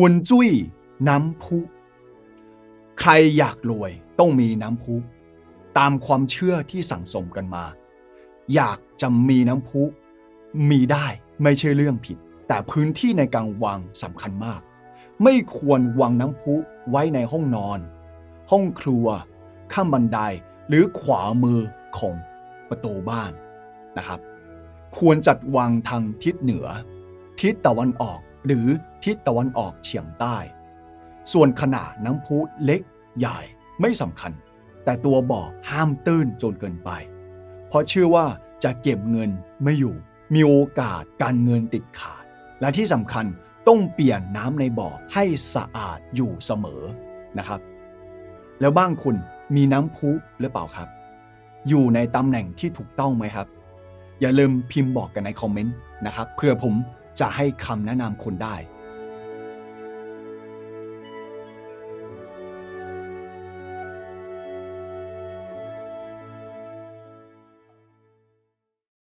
ฮวนจุ้ยน้ำพุ ใครอยากรวยต้องมีน้ำพุ ตามความเชื่อที่สั่งสมกันมา อยากจะมีน้ำพุ มีได้ไม่ใช่เรื่องผิด แต่พื้นที่ในการวางสำคัญมาก ไม่ควรวางน้ำพุไว้ในห้องนอน ห้องครัว ข้างบันไดหรือขวามือของประตูบ้านนะครับ ควรจัดวางทางทิศเหนือ ทิศตะวันออก หรือทิศตะวันออกเฉียงใต้ ส่วนขนาดน้ำพุเล็กใหญ่ไม่สำคัญ แต่ตัวบ่อห้ามตื้นจนเกินไป เพราะเชื่อว่าจะเก็บเงินไม่อยู่ มีโอกาสการเงินติดขาด และที่สำคัญต้องเปลี่ยนน้ำในบ่อให้สะอาดอยู่เสมอนะครับ แล้วบ้างคุณมีน้ำพุหรือเปล่าครับ อยู่ในตำแหน่งที่ถูกต้องไหมครับ อย่าลืมพิมพ์บอกกันในคอมเมนต์นะครับเพื่อผม จะให้คำแนะนำคุณได้